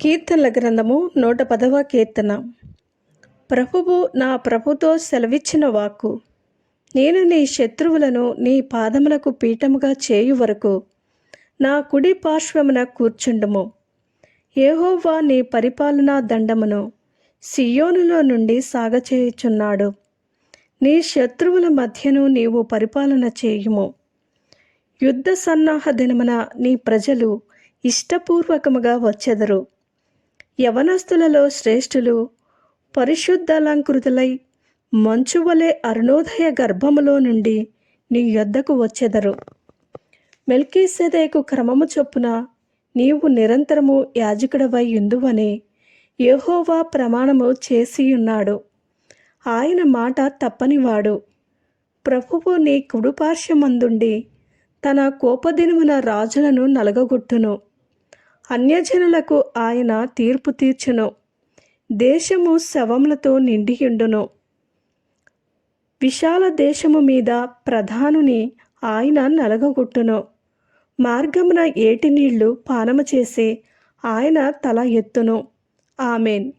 కీర్తనల గ్రంథము నూట పదవ కీర్తన. ప్రభువు నా ప్రభుతో సెలవిచ్చిన వాక్కు. నేను నీ శత్రువులను నీ పాదములకు పీఠముగా చేయు వరకు నా కుడి పార్శ్వమున కూర్చుండుము. ఏహోవా నీ పరిపాలనా దండమును సియోనులో నుండి సాగచేయుచున్నాడు. నీ శత్రువుల మధ్యను నీవు పరిపాలన చేయుము. యుద్ధ సన్నాహ దినమున నీ ప్రజలు ఇష్టపూర్వకముగా వచ్చెదరు. యవనస్తులలో శ్రేష్ఠులు పరిశుద్ధలంకృతులై మంచువలే అరుణోదయ గర్భములో నుండి నీ యొద్దకు వచ్చెదరు. మెల్కీసెదేకు క్రమము చొప్పున నీవు నిరంతరము యాజకుడవై ఎందువని యహోవా ప్రమాణము చేసియున్నాడు. ఆయన మాట తప్పనివాడు. ప్రభువు నీ కుడుపార్శ్వమందుండి తన కోపదినమున రాజులను నలగగొట్టును. అన్యజనులకు ఆయన తీర్పు తీర్చును. దేశము శవములతో నిండియుండును. విశాల దేశము మీద ప్రధానుని ఆయన నలగగొట్టును. మార్గమున ఏటి నీళ్ళు పానము చేసి ఆయన తల ఎత్తును. ఆమెన్.